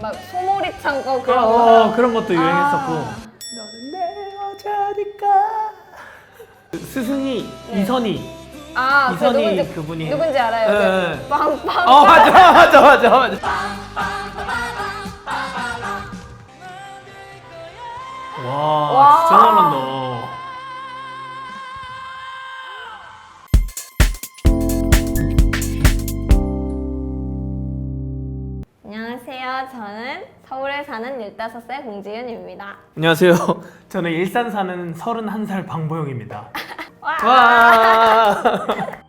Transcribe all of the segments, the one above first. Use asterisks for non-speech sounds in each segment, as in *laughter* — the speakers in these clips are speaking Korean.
막 소몰이 창고 어, 그런 거. 어, 그런 것도 유행했었고 아. 너는 내 여자니까 스승이 네. 이선희 아, 그 이선희 누군지 그분이 누군지 알아요? 네. 그 빵빵. 어 맞아 맞아 맞아 맞아 와, 와. 사는 15살 공지윤입니다. 안녕하세요 *laughs* 저는 일산 사는 31살 방보영입니다 *laughs* 와! *laughs*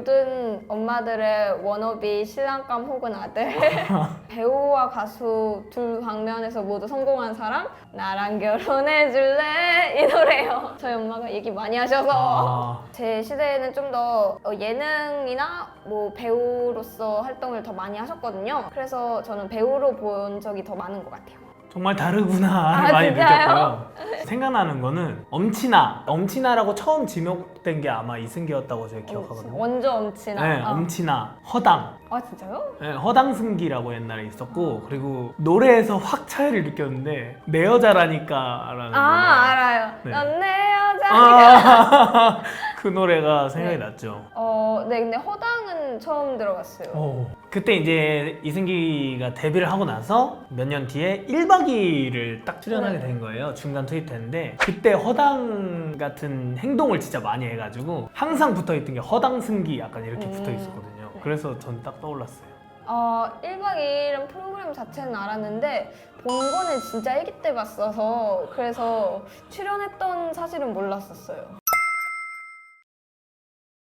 와 모든 엄마들의 워너비 신랑감 혹은 아들. *laughs* 배우와 가수 둘 방면에서 모두 성공한 사람? 나랑 결혼해 줄래? 이 노래요. 저희 엄마가 얘기 많이 하셔서. 아, 제 시대에는 좀 더 예능이나 뭐 배우로서 활동을 더 많이 하셨거든요. 그래서 저는 배우로 본 적이 더 많은 것 같아요 정말 다르구나 아, 많이 진짜요? 느꼈고요 생각나는 거는 엄친아 엄친아라고 처음 지목된 게 아마 이승기였다고 제가 기억하거든요 원조 엄친아 네, 아. 엄친아, 허당. 아 진짜요? 네, 허당승기라고 옛날에 있었고 그리고 노래에서 확 차이를 느꼈는데 내 여자라니까라는 아 알아요 네. 넌내 여자니까 아, *laughs* 그 노래가 생각이 네. 났죠. 어, 네, 근데 허당은 처음 들어봤어요. 오. 그때 이제 이승기가 데뷔를 하고 나서 몇 년 뒤에 1박 2일을 딱 출연하게 네. 된 거예요. 중간 투입됐는데 그때 허당 같은 행동을 진짜 많이 해가지고 항상 붙어있던 게 허당 승기 약간 이렇게 음. 붙어있었거든요. 네. 그래서 전 딱 떠올랐어요. 어, 1박 2일은 프로그램 자체는 알았는데 본 거는 진짜 아기 때 봤어서 그래서 출연했던 사실은 몰랐었어요.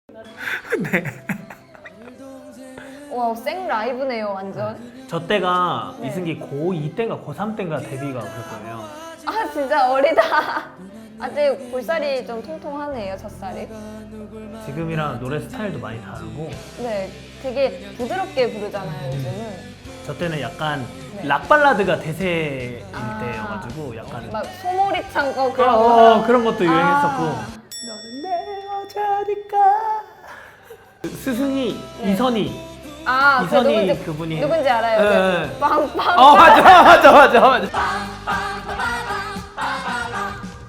*laughs* 네. 와, 생 라이브네요, 완전. 저 때가 네. 이승기 고2 때인가 고3 때인가 데뷔가 그럴 거예요. 아, 진짜 어리다. 아직 볼살이 좀 통통하네요, 젖살이. 지금이랑 노래 스타일도 많이 다르고 네, 되게 부드럽게 부르잖아요, 요즘은. 저 때는 약간 네. 락 발라드가 대세일 아. 때여가지고 약간 막 소몰이 창고 어, 그런 거. 어, 그런 것도 유행했었고 아. 너는 내 여자니까 스승이 네. 이선희 아, 그 이선희 누군지, 그분이 누군지 알아요? 네. 그 빵빵. 어 맞아 맞아 맞아 맞아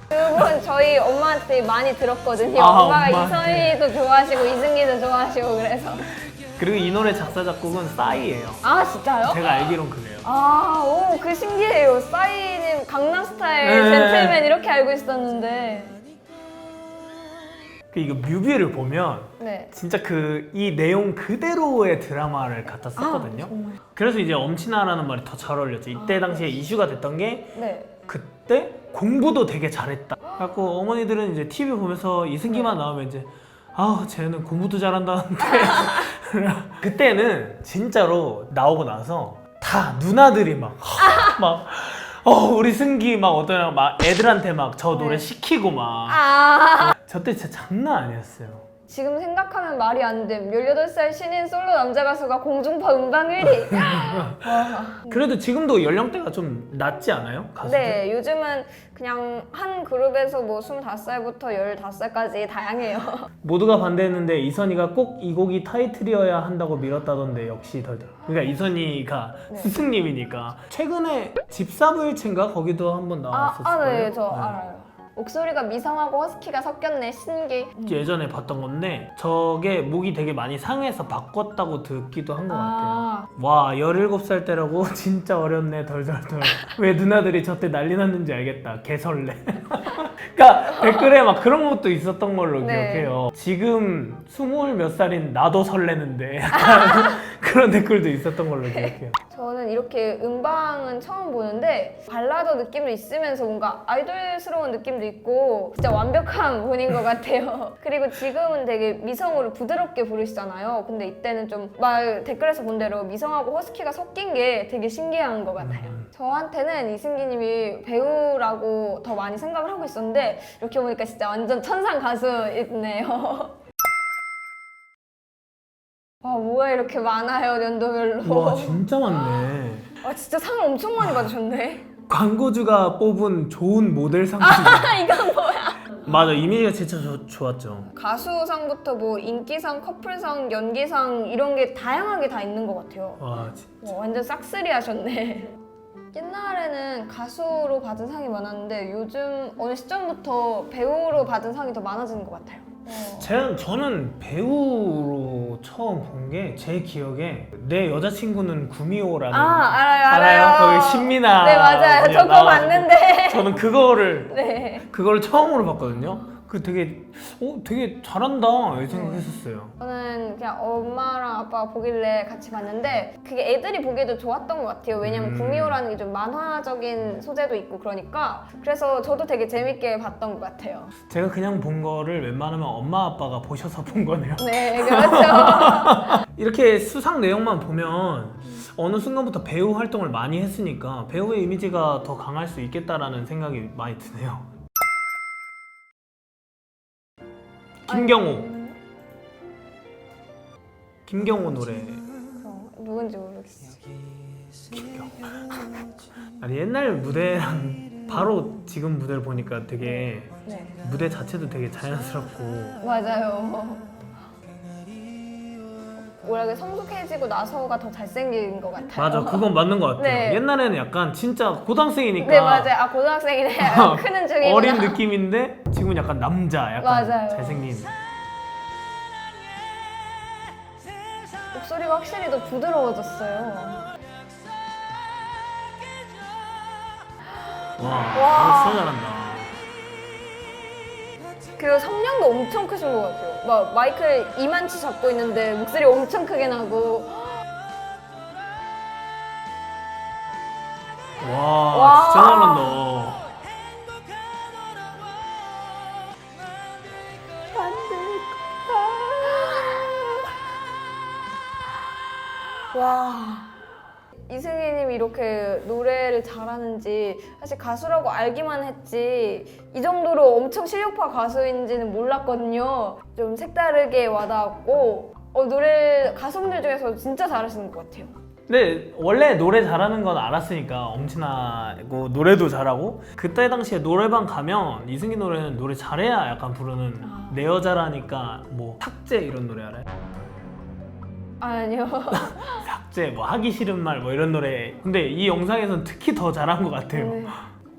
그분 저희 엄마한테 많이 들었거든요. 아, 엄마가 엄마한테. 이선희도 좋아하시고 이승기도 좋아하시고 그래서. 그리고 이 노래 작사 작곡은 싸이예요 아 진짜요? 제가 알기론 그래요 아, 오, 그 신기해요. 싸이님 강남스타일 네. 젠틀맨 이렇게 알고 있었는데. 그 이거 뮤비를 보면 네. 진짜 그 이 내용 그대로의 드라마를 갖다 썼거든요 아, 정말. 그래서 이제 엄친아라는 말이 더 잘 어울렸죠 이때 아, 당시에 이슈가 됐던 게 네. 그때 공부도 되게 잘했다. 그래갖고 어머니들은 이제 TV 보면서 이승기만 나오면 이제 아 쟤는 공부도 잘한다는데 *laughs* 그때는 진짜로 나오고 나서 다 누나들이 막막 *laughs* 어, 우리 승기 막 어떤 막 애들한테 막 저 노래 네. 시키고 막 아, 저 때 진짜 장난 아니었어요. 지금 생각하면 말이 안 돼. 18살 신인 솔로 남자 가수가 공중파 음방 1위. *laughs* 와. 그래도 지금도 연령대가 좀 낮지 않아요? 가수들? 네, 요즘은 그냥 한 그룹에서 뭐 25살부터 15살까지 다양해요. *laughs* 모두가 반대했는데 이선희가 꼭 이 곡이 타이틀이어야 한다고 밀었다던데 역시 덜덜. 그러니까 이선희가 네. 스승님이니까 최근에 집사부일체인가 거기도 한번 아, 나왔었어요. 아, 네, 저 알아요. 목소리가 미성하고 허스키가 섞였네, 신기. 예전에 봤던 건데 저게 목이 되게 많이 상해서 바꿨다고 듣기도 한 것 같아요. 아, 와 17살 때라고? *laughs* 진짜 어렸네 덜덜덜. 왜 누나들이 저 때 난리 났는지 알겠다. 개설레. *laughs* 그러니까 댓글에 막 그런 것도 있었던 걸로 네. 기억해요. 지금 스물 몇 살인 나도 설레는데. 약간 그런 댓글도 있었던 걸로 기억해요 저는 이렇게 음방은 처음 보는데 발라더 느낌도 있으면서 뭔가 아이돌스러운 느낌도 있고 진짜 완벽한 분인 것 같아요. *laughs* 그리고 지금은 되게 미성으로 부드럽게 부르시잖아요. 근데 이때는 좀 말 댓글에서 본 대로 미성하고 허스키가 섞인 게 되게 신기한 것 같아요. 음. 저한테는 이승기님이 배우라고 더 많이 생각을 하고 있었는데 이렇게 보니까 진짜 완전 천상 가수이네요. *laughs* 와 뭐가 이렇게 많아요 연도별로. 와 진짜 많네 아 진짜 상을 엄청 많이 받으셨네. 광고주가 뽑은 좋은 모델 상품 아 *laughs* 이건 뭐야? 맞아 이미지가 진짜 좋- 좋았죠. 가수상부터 뭐 인기상, 커플상, 연기상 이런 게 다양하게 다 있는 것 같아요. 와 진- 와, 완전 싹쓸이 하셨네. 옛날에는 가수로 받은 상이 많았는데 요즘 어느 시점부터 배우로 받은 상이 더 많아지는 것 같아요. 어. 제, 저는 배우로 처음 본 게 제 기억에 내 여자친구는 구미호라는 아 알아요 알아요. 거기 신민아 네 맞아요. 언니가 저 그거 나와가지고 봤는데. 저는 그거를 네. 그걸 처음으로 봤거든요. 그 되게 어 되게 잘한다 이 생각했었어요. 저는 그냥 엄마랑 아빠가 보길래 같이 봤는데 그게 애들이 보기에도 좋았던 것 같아요. 왜냐면 음. 구미호라는 게 좀 만화적인 소재도 있고 그러니까 그래서 저도 되게 재밌게 봤던 것 같아요. 제가 그냥 본 거를 웬만하면 엄마 아빠가 보셔서 본 거네요. 네 그렇죠. *laughs* 이렇게 수상 내용만 보면 어느 순간부터 배우 활동을 많이 했으니까 배우의 이미지가 더 강할 수 있겠다라는 생각이 많이 드네요. 김경호, 음, 김경호 노래. 그럼 누군지 모르겠어. 김경호. 아니 옛날 무대랑 바로 지금 무대를 보니까 되게 네 무대 자체도 되게 자연스럽고 맞아요. 뭐라 그래 성숙해지고 나서가 더 잘생긴 것 같아요. 맞아 그건 맞는 것 같아요. 네. 옛날에는 약간 진짜 고등학생이니까 네 맞아요. 아 고등학생이네. *laughs* 크는 중이구나. 어린 느낌인데 지금은 약간 남자 약간 맞아요. 잘생긴 목소리가 확실히 더 부드러워졌어요. 와, 와. 진짜 잘한다. 그리고 성량도 엄청 크신 것 같아요. 막 마이크를 이만치 잡고 있는데 목소리 엄청 크게 나고. 이렇게 노래를 잘하는지 사실 가수라고 알기만 했지 이 정도로 엄청 실력파 가수인지는 몰랐거든요. 좀 색다르게 와닿았고 어, 노래 가수분들 중에서 진짜 잘하시는 것 같아요. 근데 원래 노래 잘하는 건 알았으니까 엄친아고 노래도 잘하고 그때 당시에 노래방 가면 이승기 노래는 노래 잘해야 약간 부르는 아. 내 여자라니까 뭐 삭제 이런 노래 알아요? 아니요. *laughs* 삭제 뭐 하기 싫은 말 뭐 이런 노래 근데 이 영상에서는 특히 더 잘한 것 같아요 네.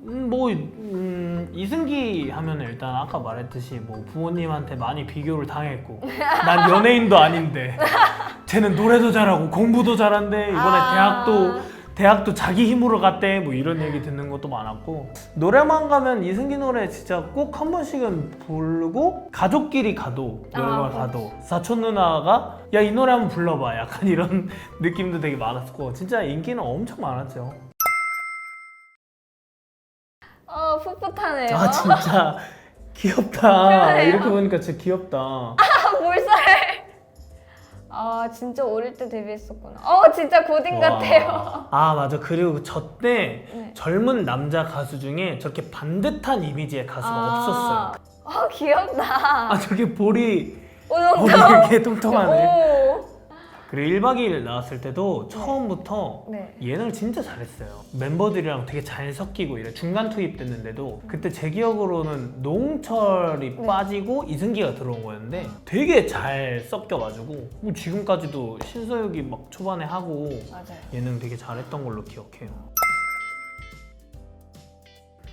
음, 뭐 음, 이승기 하면 일단 아까 말했듯이 뭐 부모님한테 많이 비교를 당했고 난 연예인도 아닌데 쟤는 노래도 잘하고 공부도 잘한대 이번에 아. 대학도 대학도 자기 힘으로 갔대 뭐 이런 얘기 듣는 것도 많았고. 노래방 가면 이승기 노래 진짜 꼭 한 번씩은 부르고 가족끼리 가도 여행을 아, 가도. 사촌 누나가 야 이 노래 한번 불러봐. 약간 이런 *laughs* 느낌도 되게 많았고. 진짜 인기는 엄청 많았죠. 어 풋풋하네요. 아 진짜. *laughs* 귀엽다. 그러네요. 이렇게 보니까 진짜 귀엽다. 아, 몰살. 아 진짜 어릴 때 데뷔했었구나. 어 진짜 고딩 와. 같아요. 아 맞아 그리고 저 때 네. 젊은 남자 가수 중에 저렇게 반듯한 이미지의 가수가 아. 없었어요 어 귀엽다. 아 저게 볼이 오, 볼이 농담. 이렇게 통통하네 오. 그리고 1박 2일 나왔을 때도 처음부터 네. 예능을 진짜 잘했어요 멤버들이랑 되게 잘 섞이고 이래 중간 투입됐는데도 그때 제 기억으로는 노홍철이 네. 빠지고 이승기가 들어온 거였는데 되게 잘 섞여가지고 뭐 지금까지도 신서유기 막 초반에 하고 맞아요. 예능 되게 잘했던 걸로 기억해요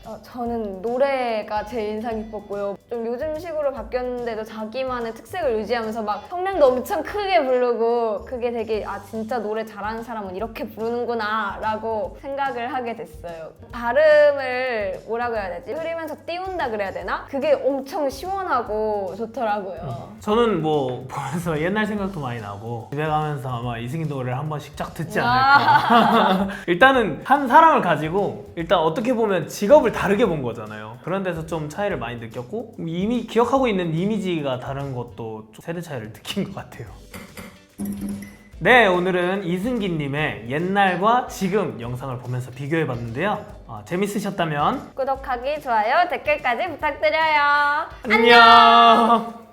어, 저는 노래가 제일 인상 깊었고요. 좀 요즘 식으로 바뀌었는데도 자기만의 특색을 유지하면서 막 성량도 엄청 *laughs* 크게 부르고 그게 되게 아 진짜 노래 잘하는 사람은 이렇게 부르는구나 라고 생각을 하게 됐어요. 발음을 뭐라고 해야 되지? 흐리면서 띄운다 그래야 되나? 그게 엄청 시원하고 좋더라고요. 저는 뭐 *laughs* 보면서 옛날 생각도 많이 나고 집에 가면서 아마 이승기 노래를 한 번씩 쫙 듣지 와. 않을까 *laughs* 일단은 한 사람을 가지고 일단 어떻게 보면 직업을 다르게 본 거잖아요 그런 데서 좀 차이를 많이 느꼈고 이미 기억하고 있는 이미지가 다른 것도 좀 세대 차이를 느낀 것 같아요 네 오늘은 이승기님의 옛날과 지금 영상을 보면서 비교해봤는데요 어, 재밌으셨다면 구독하기, 좋아요, 댓글까지 부탁드려요. 안녕.